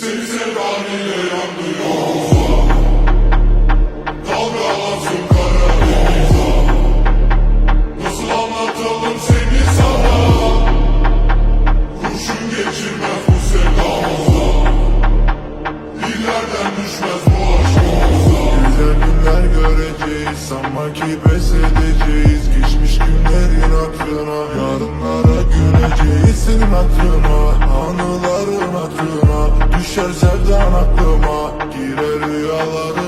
Seni sevdan ile yandı yolda Dalgalansın Karadeniz'e Nasıl anlatalım seni sana Kurşun geçirmez bu sevdamıza Dillerden düşmez bu aşkımıza Güzel günler göreceğiz Sanma ki edeceğiz Geçmiş günlerin hatırına Yarınlara güleceğiz Senin hatırına Sevdan aklıma Girer rüyalarıma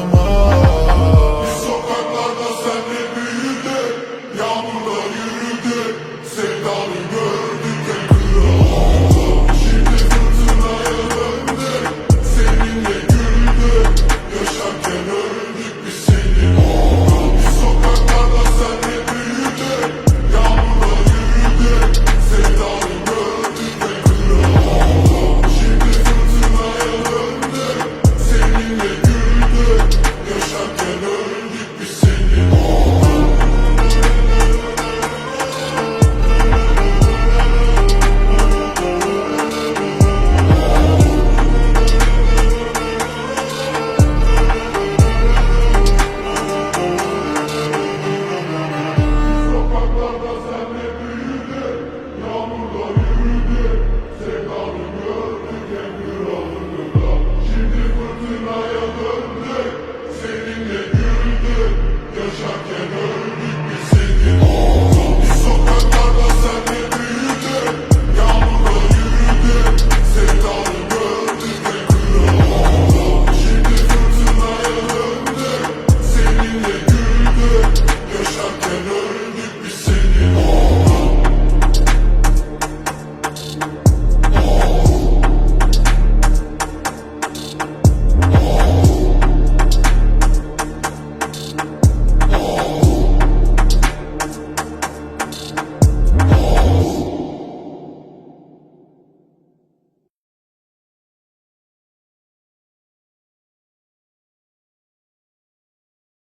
me. ölür Yaşarken